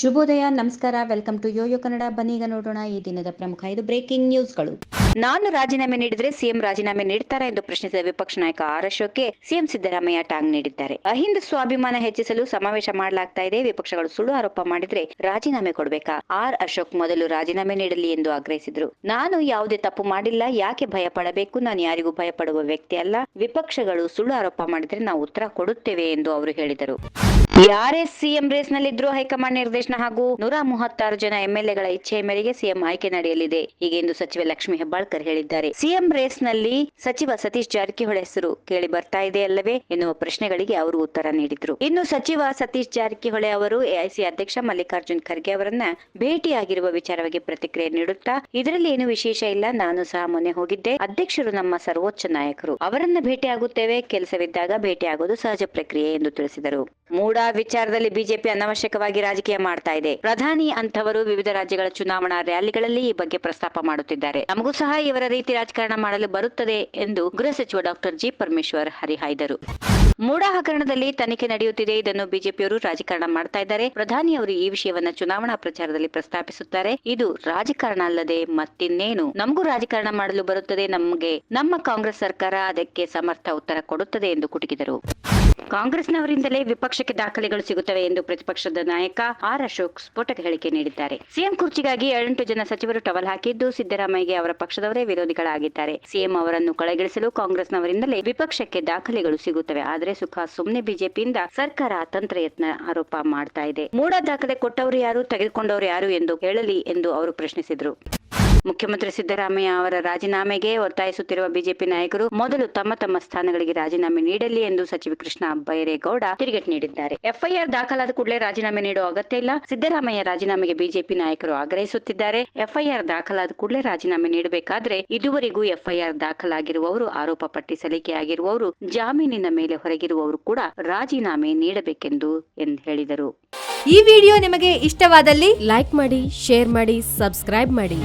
ಶುಭೋದಯ, ನಮಸ್ಕಾರ. Welcome to Yoyo Kannada ಬನ್ನೀಗ ನೋಡೋಣ ಈ ದಿನದ ಪ್ರಮುಖ ಐದು ಬ್ರೇಕಿಂಗ್ ನ್ಯೂಸ್ಗಳು ನಾನು ರಾಜೀನಾಮೆ ನೀಡಿದ್ರೆ ಸಿಎಂ ರಾಜೀನಾಮೆ ನೀಡ್ತಾರಾ ಎಂದು ಪ್ರಶ್ನಿಸಿದ ವಿಪಕ್ಷ ನಾಯಕ ಆರ್ ಅಶೋಕ್ಗೆ ಸಿಎಂ ಸಿದ್ದರಾಮಯ್ಯ ಟಾಂಗ್ ನೀಡಿದ್ದಾರೆ. ಅಹಿಂದ ಸ್ವಾಭಿಮಾನ ಹೆಚ್ಚಿಸಲು ಸಮಾವೇಶ ಮಾಡಲಾಗ್ತಾ ಇದೆ. ವಿಪಕ್ಷಗಳು ಸುಳ್ಳು ಆರೋಪ ಮಾಡಿದ್ರೆ ರಾಜೀನಾಮೆ ಕೊಡಬೇಕಾ? ಆರ್ ಅಶೋಕ್ ಮೊದಲು ರಾಜೀನಾಮೆ ನೀಡಲಿ ಎಂದು ಆಗ್ರಹಿಸಿದ್ರು. ನಾನು ಯಾವುದೇ ತಪ್ಪು ಮಾಡಿಲ್ಲ. ಯಾಕೆ ಭಯ ಪಡಬೇಕು? ನಾನು ಯಾರಿಗೂ ಭಯಪಡುವ ವ್ಯಕ್ತಿ ಅಲ್ಲ. ವಿಪಕ್ಷಗಳು ಸುಳ್ಳು ಆರೋಪ ಮಾಡಿದ್ರೆ ನಾವು ಉತ್ತರ ಕೊಡುತ್ತೇವೆ ಎಂದು ಅವರು ಹೇಳಿದರು. ಯಾರೇ ಸಿಎಂ ರೇಸ್ ನಲ್ಲಿದ್ರು ಹೈಕಮಾಂಡ್ ನಿರ್ದೇಶನ ಹಾಗೂ ನೂರ ಮೂವತ್ತಾರು ಜನ ಎಂಎಲ್ಎಗಳ ಇಚ್ಛೆಯ ಮೇರೆಗೆ ಸಿಎಂ ಆಯ್ಕೆ ನಡೆಯಲಿದೆ. ಹೀಗೆಂದು ಸಚಿವೆ ಲಕ್ಷ್ಮಿ ಹೆಬ್ಬಾಳ್ಕರ್ ಹೇಳಿದ್ದಾರೆ. ಸಿಎಂ ರೇಸ್ನಲ್ಲಿ ಸಚಿವ ಸತೀಶ್ ಜಾರಕಿಹೊಳಿ ಹೆಸರು ಕೇಳಿ ಬರ್ತಾ ಇದೆ ಅಲ್ಲವೇ ಎನ್ನುವ ಪ್ರಶ್ನೆಗಳಿಗೆ ಅವರು ಉತ್ತರ ನೀಡಿದ್ರು. ಇನ್ನು ಸಚಿವ ಸತೀಶ್ ಜಾರಕಿಹೊಳಿ ಅವರು ಎಐಸಿ ಅಧ್ಯಕ್ಷ ಮಲ್ಲಿಕಾರ್ಜುನ್ ಖರ್ಗೆ ಅವರನ್ನ ಭೇಟಿಯಾಗಿರುವ ವಿಚಾರವಾಗಿ ಪ್ರತಿಕ್ರಿಯೆ ನೀಡುತ್ತಾ, ಇದರಲ್ಲಿ ಏನು ವಿಶೇಷ ಇಲ್ಲ, ನಾನು ಸಹ ಮೊನ್ನೆ ಹೋಗಿದ್ದೆ. ಅಧ್ಯಕ್ಷರು ನಮ್ಮ ಸರ್ವೋಚ್ಚ ನಾಯಕರು. ಅವರನ್ನ ಭೇಟಿಯಾಗುತ್ತೇವೆ. ಕೆಲಸವಿದ್ದಾಗ ಭೇಟಿಯಾಗೋದು ಸಹಜ ಪ್ರಕ್ರಿಯೆ ಎಂದು ತಿಳಿಸಿದರು. ಮೂಡ ವಿಚಾರದಲ್ಲಿ ಬಿಜೆಪಿ ಅನವಶ್ಯಕವಾಗಿ ರಾಜಕೀಯ ಮಾಡ್ತಾ ಇದೆ. ಪ್ರಧಾನಿ ಅಂತವರು ವಿವಿಧ ರಾಜ್ಯಗಳ ಚುನಾವಣಾ ರ್ಯಾಲಿಗಳಲ್ಲಿ ಈ ಬಗ್ಗೆ ಪ್ರಸ್ತಾಪ ಮಾಡುತ್ತಿದ್ದಾರೆ. ನಮಗೂ ಸಹ ಇವರ ರೀತಿ ರಾಜಕಾರಣ ಮಾಡಲು ಬರುತ್ತದೆ ಎಂದು ಗೃಹ ಸಚಿವ ಡಾಕ್ಟರ್ ಜಿ ಪರಮೇಶ್ವರ್ ಹರಿಹಾಯ್ದರು. ಮೂಡಾ ಹಗರಣದಲ್ಲಿ ತನಿಖೆ ನಡೆಯುತ್ತಿದೆ. ಇದನ್ನು ಬಿಜೆಪಿಯವರು ರಾಜಕಾರಣ ಮಾಡ್ತಾ ಇದ್ದಾರೆ. ಪ್ರಧಾನಿ ಅವರು ಈ ವಿಷಯವನ್ನ ಚುನಾವಣಾ ಪ್ರಚಾರದಲ್ಲಿ ಪ್ರಸ್ತಾಪಿಸುತ್ತಾರೆ. ಇದು ರಾಜಕಾರಣ ಅಲ್ಲದೆ ಮತ್ತಿನ್ನೇನು? ನಮಗೂ ರಾಜಕಾರಣ ಮಾಡಲು ಬರುತ್ತದೆ. ನಮಗೆ, ನಮ್ಮ ಕಾಂಗ್ರೆಸ್ ಸರ್ಕಾರ ಅದಕ್ಕೆ ಸಮರ್ಥ ಉತ್ತರ ಕೊಡುತ್ತದೆ ಎಂದು ಕುಟುಕಿದರು. ಕಾಂಗ್ರೆಸ್ನವರಿಂದಲೇ ವಿಪಕ್ಷಕ್ಕೆ ದಾಖಲೆಗಳು ಸಿಗುತ್ತವೆ ಎಂದು ಪ್ರತಿಪಕ್ಷದ ನಾಯಕ ಆರ್ ಅಶೋಕ್ ಸ್ಫೋಟಕ ಹೇಳಿಕೆ ನೀಡಿದ್ದಾರೆ. ಸಿಎಂ ಕುರ್ಚಿಗಾಗಿ ಏಳೆಂಟು ಜನ ಸಚಿವರು ಟವಲ್ ಹಾಕಿದ್ದು ಸಿದ್ದರಾಮಯ್ಯಗೆ ಅವರ ಪಕ್ಷದವರೇ ವಿರೋಧಿಗಳಾಗಿದ್ದಾರೆ. ಸಿಎಂ ಅವರನ್ನು ಕಳೆಗಿಳಿಸಲು ಕಾಂಗ್ರೆಸ್ನವರಿಂದಲೇ ವಿಪಕ್ಷಕ್ಕೆ ದಾಖಲೆಗಳು ಸಿಗುತ್ತವೆ. ಆದರೆ ಸುಖ ಸುಮ್ನೆ ಬಿಜೆಪಿಯಿಂದ ಸರ್ಕಾರ ಅತಂತ್ರ ಯತ್ನ ಆರೋಪ ಮಾಡ್ತಾ ಇದೆ. ಮೂಡ ದಾಖಲೆ ಕೊಟ್ಟವರು ಯಾರು? ತೆಗೆದುಕೊಂಡವರು ಯಾರು ಎಂದು ಹೇಳಲಿ ಎಂದು ಅವರು ಪ್ರಶ್ನಿಸಿದರು. ಮುಖ್ಯಮಂತ್ರಿ ಸಿದ್ದರಾಮಯ್ಯ ಅವರ ರಾಜೀನಾಮೆಗೆ ಒತ್ತಾಯಿಸುತ್ತಿರುವ ಬಿಜೆಪಿ ನಾಯಕರು ಮೊದಲು ತಮ್ಮ ತಮ್ಮ ಸ್ಥಾನಗಳಿಗೆ ರಾಜೀನಾಮೆ ನೀಡಲಿ ಎಂದು ಸಚಿವ ಕೃಷ್ಣ ಬೈರೇಗೌಡ ತಿರುಗೇಟು ನೀಡಿದ್ದಾರೆ. ಎಫ್ಐಆರ್ ದಾಖಲಾದ ಕೂಡಲೇ ರಾಜೀನಾಮೆ ನೀಡುವ ಅಗತ್ಯ ಇಲ್ಲ. ಸಿದ್ದರಾಮಯ್ಯ ರಾಜೀನಾಮೆಗೆ ಬಿಜೆಪಿ ನಾಯಕರು ಆಗ್ರಹಿಸುತ್ತಿದ್ದಾರೆ. ಎಫ್ಐಆರ್ ದಾಖಲಾದ ಕೂಡಲೇ ರಾಜೀನಾಮೆ ನೀಡಬೇಕಾದ್ರೆ ಇದುವರೆಗೂ ಎಫ್ಐಆರ್ ದಾಖಲಾಗಿರುವವರು ಆರೋಪ ಪಟ್ಟಿ ಸಲ್ಲಿಕೆಯಾಗಿರುವವರು ಜಾಮೀನಿನ ಮೇಲೆ ಹೊರಗಿರುವವರು ಕೂಡ ರಾಜೀನಾಮೆ ನೀಡಬೇಕೆಂದು ಎಂದು ಹೇಳಿದರು. ಈ ವಿಡಿಯೋ ನಿಮಗೆ ಇಷ್ಟವಾದಲ್ಲಿ ಲೈಕ್ ಮಾಡಿ, ಶೇರ್ ಮಾಡಿ, ಸಬ್ಸ್ಕ್ರೈಬ್ ಮಾಡಿ.